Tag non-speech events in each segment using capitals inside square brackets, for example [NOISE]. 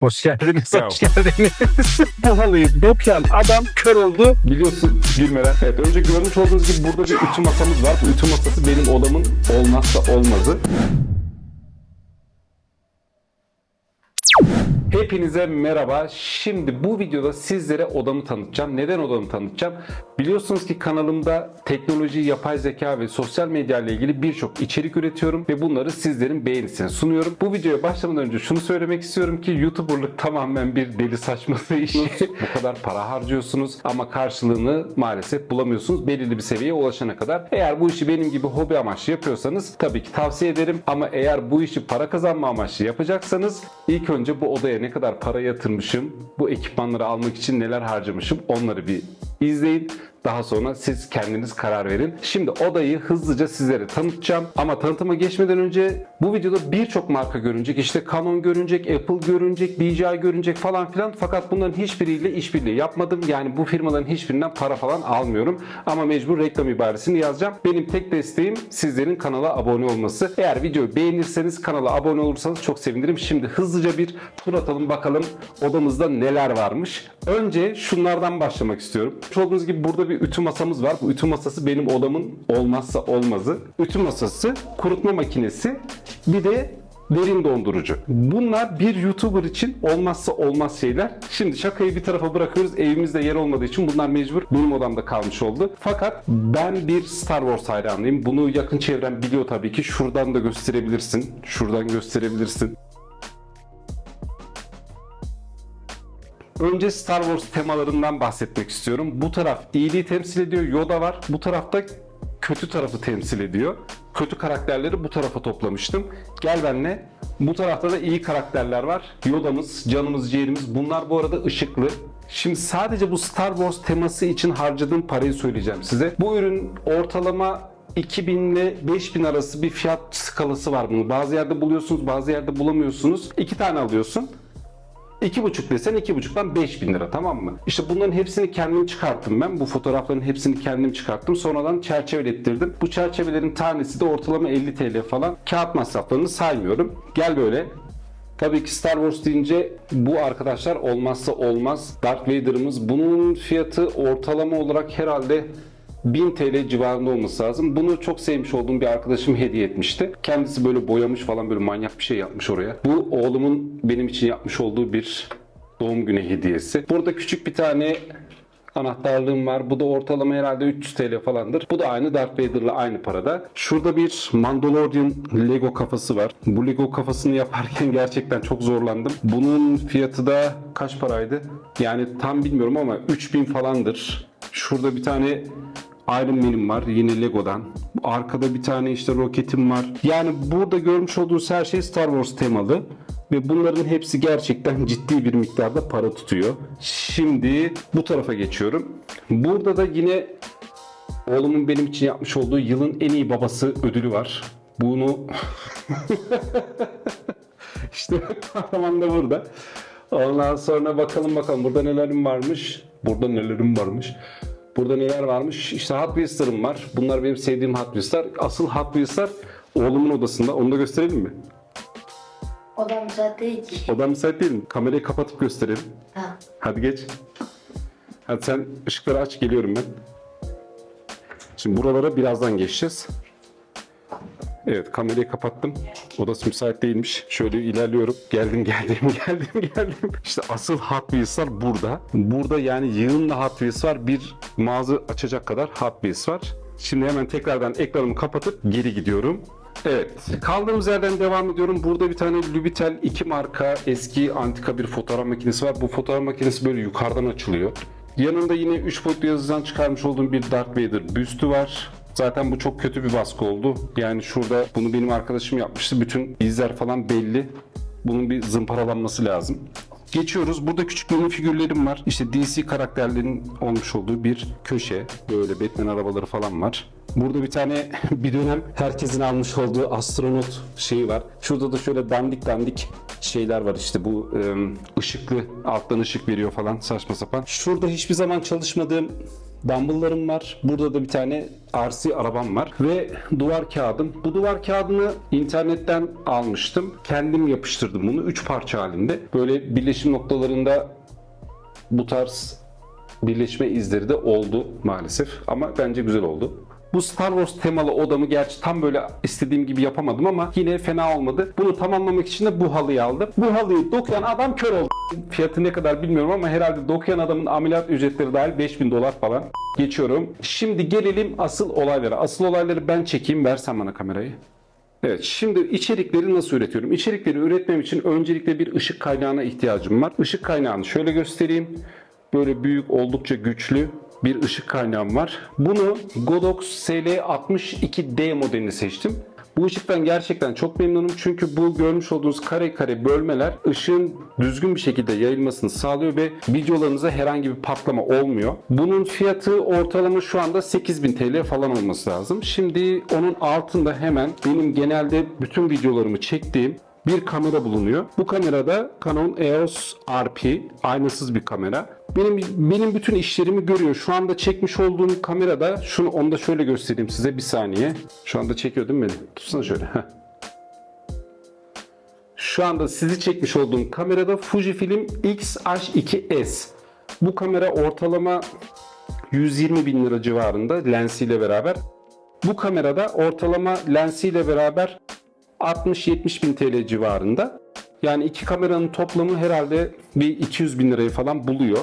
Hoş [LAUGHS] geldiniz, hoş geldiniz. Bu halıyı döken adam kör oldu. Biliyorsun gülmeden. Evet önce görmüş olduğunuz gibi burada bir ütü masamız var. Bu ütü masası benim odamın olmazsa olmazı. Hepinize merhaba. Şimdi bu videoda sizlere odamı tanıtacağım. Neden odamı tanıtacağım? Biliyorsunuz ki kanalımda teknoloji, yapay zeka ve sosyal medya ile ilgili birçok içerik üretiyorum ve bunları sizlerin beğenisine sunuyorum. Bu videoya başlamadan önce şunu söylemek istiyorum ki YouTuber'lık tamamen bir deli saçması iş. [LAUGHS] bu kadar para harcıyorsunuz ama karşılığını maalesef bulamıyorsunuz belirli bir seviyeye ulaşana kadar. Eğer bu işi benim gibi hobi amaçlı yapıyorsanız tabii ki tavsiye ederim ama eğer bu işi para kazanma amaçlı yapacaksanız ilk önce bu odaya ne kadar para yatırmışım, bu ekipmanları almak için neler harcamışım onları bir izleyin. Daha sonra siz kendiniz karar verin. Şimdi odayı hızlıca sizlere tanıtacağım. Ama tanıtıma geçmeden önce bu videoda birçok marka görünecek. İşte Canon görünecek, Apple görünecek, DJI görünecek falan filan. Fakat bunların hiçbiriyle işbirliği yapmadım. Yani bu firmaların hiçbirinden para falan almıyorum. Ama mecbur reklam ibaresini yazacağım. Benim tek desteğim sizlerin kanala abone olması. Eğer videoyu beğenirseniz kanala abone olursanız çok sevinirim. Şimdi hızlıca bir tur atalım bakalım odamızda neler varmış. Önce şunlardan başlamak istiyorum. Olduğunuz gibi burada bir ütü masamız var. Bu ütü masası benim odamın olmazsa olmazı. Ütü masası, kurutma makinesi, bir de derin dondurucu. Bunlar bir YouTuber için olmazsa olmaz şeyler. Şimdi şakayı bir tarafa bırakıyoruz. Evimizde yer olmadığı için bunlar mecbur benim odamda kalmış oldu. Fakat ben bir Star Wars hayranıyım. Bunu yakın çevrem biliyor tabii ki. Şuradan da gösterebilirsin. Şuradan gösterebilirsin. Önce Star Wars temalarından bahsetmek istiyorum. Bu taraf iyiliği temsil ediyor, Yoda var. Bu tarafta kötü tarafı temsil ediyor. Kötü karakterleri bu tarafa toplamıştım. Gel benle. Bu tarafta da iyi karakterler var. Yoda'mız, canımız, ciğerimiz. Bunlar bu arada ışıklı. Şimdi sadece bu Star Wars teması için harcadığım parayı söyleyeceğim size. Bu ürün ortalama 2000 ile 5000 arası bir fiyat skalası var bunun. Bazı yerde buluyorsunuz, bazı yerde bulamıyorsunuz. İki tane alıyorsun. 2,5 desen 2,5'dan 5000 lira tamam mı? İşte bunların hepsini kendim çıkarttım ben. Bu fotoğrafların hepsini kendim çıkarttım. Sonradan çerçevelettirdim. Bu çerçevelerin tanesi de ortalama 50 TL falan. Kağıt masraflarını saymıyorum. Gel böyle. Tabii ki Star Wars deyince bu arkadaşlar olmazsa olmaz. Darth Vader'ımız. Bunun fiyatı ortalama olarak herhalde 1000 TL civarında olması lazım. Bunu çok sevmiş olduğum bir arkadaşım hediye etmişti. Kendisi böyle boyamış falan böyle manyak bir şey yapmış oraya. Bu oğlumun benim için yapmış olduğu bir doğum günü hediyesi. Burada küçük bir tane anahtarlığım var. Bu da ortalama herhalde 300 TL falandır. Bu da aynı Darth Vader'la aynı parada. Şurada bir Mandalorian Lego kafası var. Bu Lego kafasını yaparken [LAUGHS] gerçekten çok zorlandım. Bunun fiyatı da kaç paraydı? Yani tam bilmiyorum ama 3000 falandır. Şurada bir tane Iron Man'im var yine Lego'dan. Arkada bir tane işte roketim var. Yani burada görmüş olduğunuz her şey Star Wars temalı. Ve bunların hepsi gerçekten [LAUGHS] ciddi bir miktarda para tutuyor. Şimdi bu tarafa geçiyorum. Burada da yine oğlumun benim için yapmış olduğu yılın en iyi babası ödülü var. Bunu [LAUGHS] işte kahraman da burada. Ondan sonra bakalım bakalım burada nelerim varmış. Burada nelerim varmış. Burada neler varmış? İşte Hot Wheels'larım var. Bunlar benim sevdiğim Hot Wheels'lar. Asıl Hot Wheels'lar oğlumun odasında. Onu da gösterelim mi? Odam müsait değil ki. Odan müsait değil mi? Kamerayı kapatıp gösterelim. Ha. Hadi geç. Hadi sen ışıkları aç geliyorum ben. Şimdi buralara birazdan geçeceğiz. Evet kamerayı kapattım. Odası müsait değilmiş. Şöyle ilerliyorum. Geldim [LAUGHS] geldim geldim geldim. İşte asıl Hot Wheels'lar burada. Burada yani yığınla Hot Wheels var. Bir mağaza açacak kadar Hot Wheels var. Şimdi hemen tekrardan ekranımı kapatıp geri gidiyorum. Evet, kaldığımız yerden devam ediyorum. Burada bir tane Lubitel 2 marka eski antika bir fotoğraf makinesi var. Bu fotoğraf makinesi böyle yukarıdan açılıyor. Yanında yine 3 boyutlu yazıdan çıkarmış olduğum bir Darth Vader büstü var. Zaten bu çok kötü bir baskı oldu. Yani şurada bunu benim arkadaşım yapmıştı. Bütün izler falan belli. Bunun bir zımparalanması lazım. Geçiyoruz. Burada küçük mini figürlerim var. İşte DC karakterlerin olmuş olduğu bir köşe. Böyle Batman arabaları falan var. Burada bir tane [LAUGHS] bir dönem herkesin almış olduğu astronot şeyi var. Şurada da şöyle dandik dandik şeyler var işte bu ım, ışıklı alttan ışık veriyor falan saçma sapan. Şurada hiçbir zaman çalışmadığım dumbbell'larım var. Burada da bir tane RC arabam var ve duvar kağıdım. Bu duvar kağıdını internetten almıştım. Kendim yapıştırdım bunu 3 parça halinde. Böyle birleşim noktalarında bu tarz birleşme izleri de oldu maalesef ama bence güzel oldu. Bu Star Wars temalı odamı gerçi tam böyle istediğim gibi yapamadım ama yine fena olmadı. Bunu tamamlamak için de bu halıyı aldım. Bu halıyı dokuyan adam kör oldu. Fiyatı ne kadar bilmiyorum ama herhalde dokuyan adamın ameliyat ücretleri dahil 5000 dolar falan. Geçiyorum. Şimdi gelelim asıl olaylara. Asıl olayları ben çekeyim. Versen bana kamerayı. Evet, şimdi içerikleri nasıl üretiyorum? İçerikleri üretmem için öncelikle bir ışık kaynağına ihtiyacım var. Işık kaynağını şöyle göstereyim. Böyle büyük, oldukça güçlü bir ışık kaynağım var. Bunu Godox SL62D modelini seçtim. Bu ışıktan gerçekten çok memnunum çünkü bu görmüş olduğunuz kare kare bölmeler ışığın düzgün bir şekilde yayılmasını sağlıyor ve videolarınıza herhangi bir patlama olmuyor. Bunun fiyatı ortalama şu anda 8000 TL falan olması lazım. Şimdi onun altında hemen benim genelde bütün videolarımı çektiğim bir kamera bulunuyor. Bu kamerada Canon EOS RP aynasız bir kamera. Benim benim bütün işlerimi görüyor. Şu anda çekmiş olduğum kamerada şunu onu da şöyle göstereyim size bir saniye. Şu anda çekiyor değil mi beni? Tutsana şöyle. Heh. Şu anda sizi çekmiş olduğum kamerada Fujifilm X-H2S. Bu kamera ortalama 120 bin lira civarında lensiyle beraber. Bu kamerada ortalama lensiyle beraber 60-70 bin TL civarında. Yani iki kameranın toplamı herhalde bir 200 bin lirayı falan buluyor.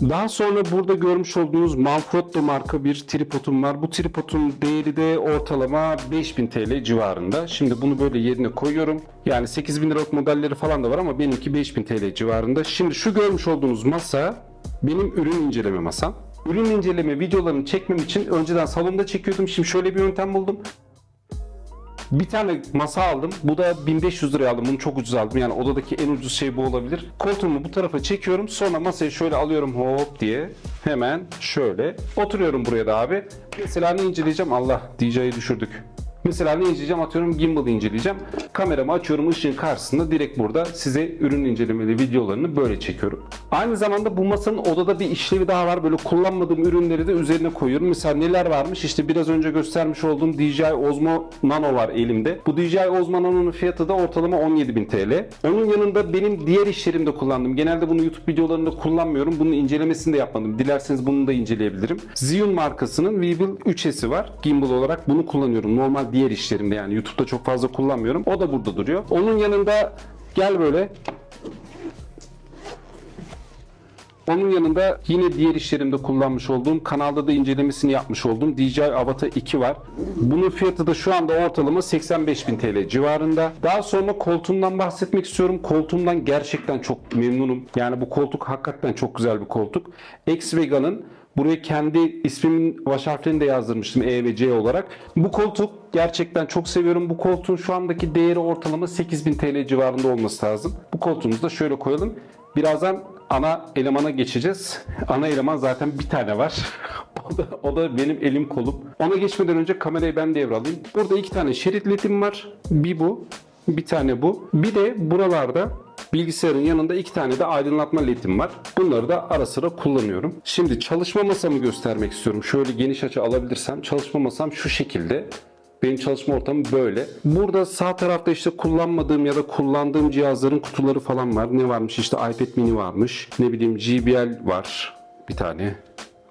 Daha sonra burada görmüş olduğunuz Manfrotto marka bir tripodum var. Bu tripodun değeri de ortalama 5000 TL civarında. Şimdi bunu böyle yerine koyuyorum. Yani 8000 liralık modelleri falan da var ama benimki 5000 TL civarında. Şimdi şu görmüş olduğunuz masa benim ürün inceleme masam. Ürün inceleme videolarını çekmem için önceden salonda çekiyordum. Şimdi şöyle bir yöntem buldum. Bir tane masa aldım. Bu da 1500 liraya aldım. Bunu çok ucuz aldım. Yani odadaki en ucuz şey bu olabilir. Koltuğumu bu tarafa çekiyorum. Sonra masayı şöyle alıyorum hop diye. Hemen şöyle. Oturuyorum buraya da abi. Mesela ne inceleyeceğim? Allah DJ'yi düşürdük. Mesela ne inceleyeceğim? Atıyorum gimbal inceleyeceğim. Kameramı açıyorum ışığın karşısında direkt burada size ürün incelemeli videolarını böyle çekiyorum. Aynı zamanda bu masanın odada bir işlevi daha var. Böyle kullanmadığım ürünleri de üzerine koyuyorum. Mesela neler varmış? İşte biraz önce göstermiş olduğum DJI Osmo Nano var elimde. Bu DJI Osmo Nano'nun fiyatı da ortalama 17.000 TL. Onun yanında benim diğer işlerimde kullandım. Genelde bunu YouTube videolarında kullanmıyorum. Bunun incelemesini de yapmadım. Dilerseniz bunu da inceleyebilirim. Zhiyun markasının Weebill 3S'i var. Gimbal olarak bunu kullanıyorum. Normal diğer işlerimde yani YouTube'da çok fazla kullanmıyorum. O da burada duruyor. Onun yanında gel böyle Onun yanında yine diğer işlerimde kullanmış olduğum, kanalda da incelemesini yapmış olduğum DJI Avata 2 var. Bunun fiyatı da şu anda ortalama 85.000 TL civarında. Daha sonra koltuğumdan bahsetmek istiyorum. Koltuğumdan gerçekten çok memnunum. Yani bu koltuk hakikaten çok güzel bir koltuk. X-Vega'nın Buraya kendi ismimin baş harflerini de yazdırmıştım E ve C olarak. Bu koltuk gerçekten çok seviyorum. Bu koltuğun şu andaki değeri ortalama 8000 TL civarında olması lazım. Bu koltuğumuzu da şöyle koyalım. Birazdan ana elemana geçeceğiz. Ana eleman zaten bir tane var. [LAUGHS] o, da, o da benim elim kolum. Ona geçmeden önce kamerayı ben devralayım. Burada iki tane şerit ledim var. Bir bu, bir tane bu. Bir de buralarda bilgisayarın yanında iki tane de aydınlatma ledim var. Bunları da ara sıra kullanıyorum. Şimdi çalışma masamı göstermek istiyorum. Şöyle geniş açı alabilirsem çalışma masam şu şekilde. Benim çalışma ortamım böyle. Burada sağ tarafta işte kullanmadığım ya da kullandığım cihazların kutuları falan var. Ne varmış? İşte iPad mini varmış. Ne bileyim JBL var bir tane.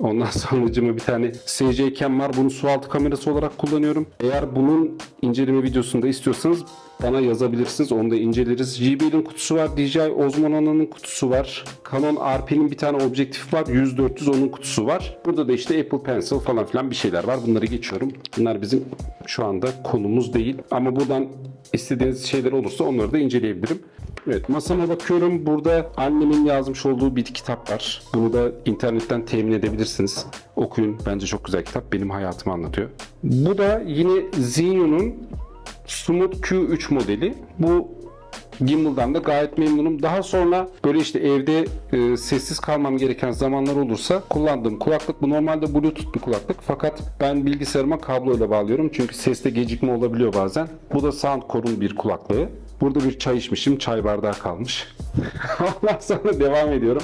Ondan [LAUGHS] sonra bir tane SC Cam var. Bunu su altı kamerası olarak kullanıyorum. Eğer bunun inceleme videosunu da istiyorsanız bana yazabilirsiniz. Onu da inceleriz. JBL'in kutusu var. DJI Osmo Nano'nun kutusu var. Canon RP'nin bir tane objektif var. 100-400 onun kutusu var. Burada da işte Apple Pencil falan filan bir şeyler var. Bunları geçiyorum. Bunlar bizim şu anda konumuz değil. Ama buradan istediğiniz şeyler olursa onları da inceleyebilirim. Evet masama bakıyorum. Burada annemin yazmış olduğu bir kitap var. Bunu da internetten temin edebilirsiniz. Okuyun. Bence çok güzel kitap. Benim hayatımı anlatıyor. Bu da yine Zinyo'nun Smooth Q3 modeli. Bu Gimbal'dan da gayet memnunum. Daha sonra böyle işte evde e, sessiz kalmam gereken zamanlar olursa kullandığım kulaklık bu normalde Bluetooth bir kulaklık fakat ben bilgisayarıma kabloyla bağlıyorum çünkü seste gecikme olabiliyor bazen. Bu da Soundcore'un bir kulaklığı. Burada bir çay içmişim. Çay bardağı kalmış. [LAUGHS] Ondan sonra devam ediyorum.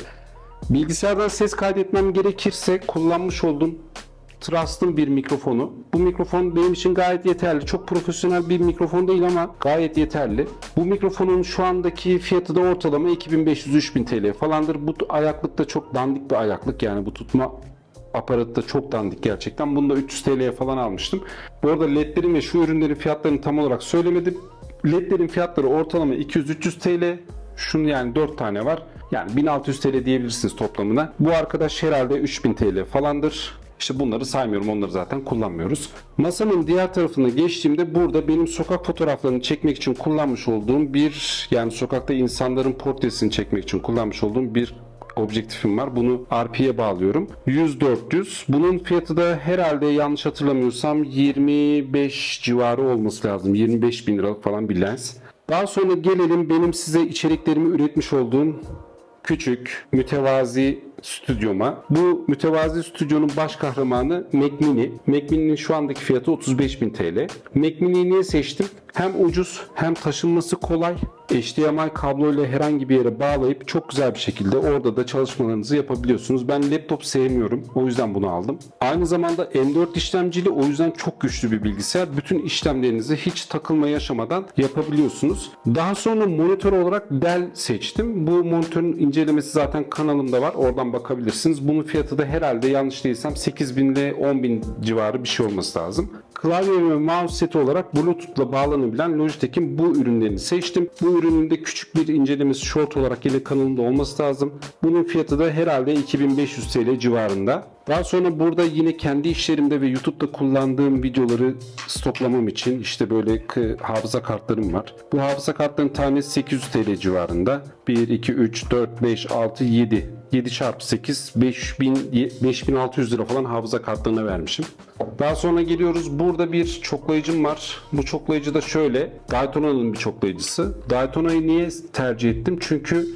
Bilgisayardan ses kaydetmem gerekirse kullanmış olduğum Trust'ın bir mikrofonu. Bu mikrofon benim için gayet yeterli. Çok profesyonel bir mikrofon değil ama gayet yeterli. Bu mikrofonun şu andaki fiyatı da ortalama 2500-3000 TL falandır. Bu ayaklık da çok dandik bir ayaklık. Yani bu tutma aparatı da çok dandik gerçekten. Bunu da 300 TL'ye falan almıştım. Bu arada ledlerin ve şu ürünlerin fiyatlarını tam olarak söylemedim. Ledlerin fiyatları ortalama 200-300 TL. Şunun yani 4 tane var. Yani 1600 TL diyebilirsiniz toplamına. Bu arkadaş herhalde 3000 TL falandır. İşte bunları saymıyorum. Onları zaten kullanmıyoruz. Masanın diğer tarafına geçtiğimde burada benim sokak fotoğraflarını çekmek için kullanmış olduğum bir yani sokakta insanların portresini çekmek için kullanmış olduğum bir objektifim var. Bunu RP'ye bağlıyorum. 100-400. Bunun fiyatı da herhalde yanlış hatırlamıyorsam 25 civarı olması lazım. 25 bin liralık falan bir lens. Daha sonra gelelim benim size içeriklerimi üretmiş olduğum küçük, mütevazi stüdyoma. Bu mütevazi stüdyonun baş kahramanı Mac Mini. Mac Mini'nin şu andaki fiyatı 35.000 TL. Mac Mini'yi niye seçtim? Hem ucuz hem taşınması kolay. HDMI kabloyla herhangi bir yere bağlayıp çok güzel bir şekilde orada da çalışmalarınızı yapabiliyorsunuz. Ben laptop sevmiyorum. O yüzden bunu aldım. Aynı zamanda M4 işlemcili o yüzden çok güçlü bir bilgisayar. Bütün işlemlerinizi hiç takılma yaşamadan yapabiliyorsunuz. Daha sonra monitör olarak Dell seçtim. Bu monitörün incelemesi zaten kanalımda var. Oradan bakabilirsiniz. Bunun fiyatı da herhalde yanlış değilsem 8000 ile 10000 civarı bir şey olması lazım. Klavye ve mouse seti olarak Bluetooth'la bağlanabilen Logitech'in bu ürünlerini seçtim. Bu ürünün de küçük bir incelemesi short olarak yine kanalımda olması lazım. Bunun fiyatı da herhalde 2500 TL civarında. Daha sonra burada yine kendi işlerimde ve YouTube'da kullandığım videoları stoklamam için işte böyle hafıza kartlarım var. Bu hafıza kartlarının tanesi 800 TL civarında. 1, 2, 3, 4, 5, 6, 7. 7 çarpı 8 5000 5600 lira falan hafıza kartlarına vermişim. Daha sonra geliyoruz. Burada bir çoklayıcım var. Bu çoklayıcı da şöyle. Daytona'nın bir çoklayıcısı. Daytona'yı niye tercih ettim? Çünkü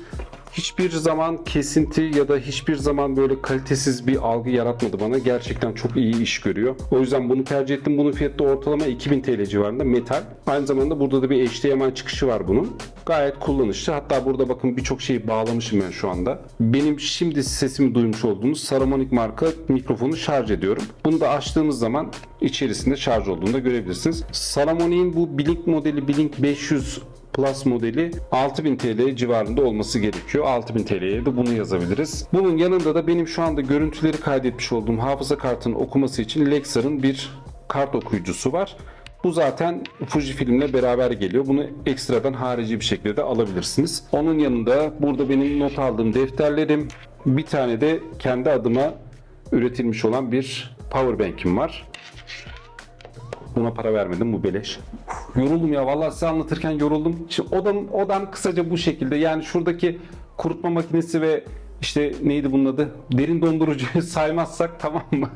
hiçbir zaman kesinti ya da hiçbir zaman böyle kalitesiz bir algı yaratmadı bana. Gerçekten çok iyi iş görüyor. O yüzden bunu tercih ettim. Bunun fiyatı ortalama 2000 TL civarında metal. Aynı zamanda burada da bir HDMI çıkışı var bunun. Gayet kullanışlı. Hatta burada bakın birçok şeyi bağlamışım ben şu anda. Benim şimdi sesimi duymuş olduğunuz Saramonic marka mikrofonu şarj ediyorum. Bunu da açtığımız zaman içerisinde şarj olduğunu da görebilirsiniz. Saramonic'in bu Blink modeli Blink 500 Plus modeli 6000 TL civarında olması gerekiyor. 6000 TL'ye de bunu yazabiliriz. Bunun yanında da benim şu anda görüntüleri kaydetmiş olduğum hafıza kartının okuması için Lexar'ın bir kart okuyucusu var. Bu zaten Fujifilm'le beraber geliyor. Bunu ekstradan harici bir şekilde de alabilirsiniz. Onun yanında burada benim not aldığım defterlerim, bir tane de kendi adıma üretilmiş olan bir powerbank'im var. Buna para vermedim bu beleş. Yoruldum ya vallahi size anlatırken yoruldum. Şimdi odam, odam kısaca bu şekilde. Yani şuradaki kurutma makinesi ve işte neydi bunun adı? Derin dondurucuyu [LAUGHS] saymazsak tamam mı?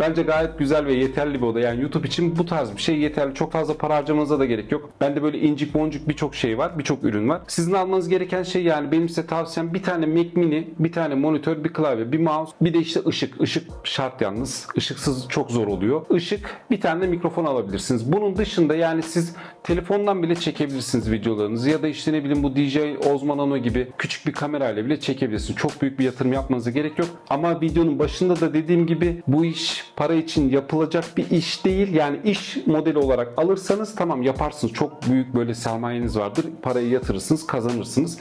Bence gayet güzel ve yeterli bir oda. Yani YouTube için bu tarz bir şey yeterli. Çok fazla para harcamanıza da gerek yok. Bende böyle incik boncuk birçok şey var. Birçok ürün var. Sizin almanız gereken şey yani benim size tavsiyem bir tane Mac Mini, bir tane monitör, bir klavye, bir mouse, bir de işte ışık. Işık şart yalnız. Işıksız çok zor oluyor. Işık, bir tane mikrofon alabilirsiniz. Bunun dışında yani siz telefondan bile çekebilirsiniz videolarınızı ya da işte ne bileyim bu DJ Osmo Nano gibi küçük bir kamerayla bile çekebilirsiniz. Çok büyük bir yatırım yapmanıza gerek yok. Ama videonun başında da dediğim gibi bu iş para için yapılacak bir iş değil. Yani iş modeli olarak alırsanız tamam yaparsınız. Çok büyük böyle sermayeniz vardır. Parayı yatırırsınız, kazanırsınız.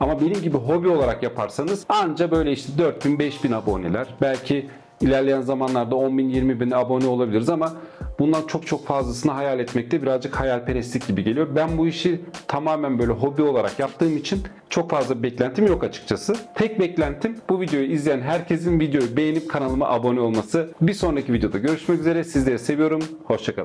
Ama benim gibi hobi olarak yaparsanız anca böyle işte 4000 5000 aboneler belki ilerleyen zamanlarda 10 bin 20 bin abone olabiliriz ama bundan çok çok fazlasını hayal etmekte birazcık hayalperestlik gibi geliyor. Ben bu işi tamamen böyle hobi olarak yaptığım için çok fazla beklentim yok açıkçası. Tek beklentim bu videoyu izleyen herkesin videoyu beğenip kanalıma abone olması. Bir sonraki videoda görüşmek üzere. Sizleri seviyorum. Hoşçakalın.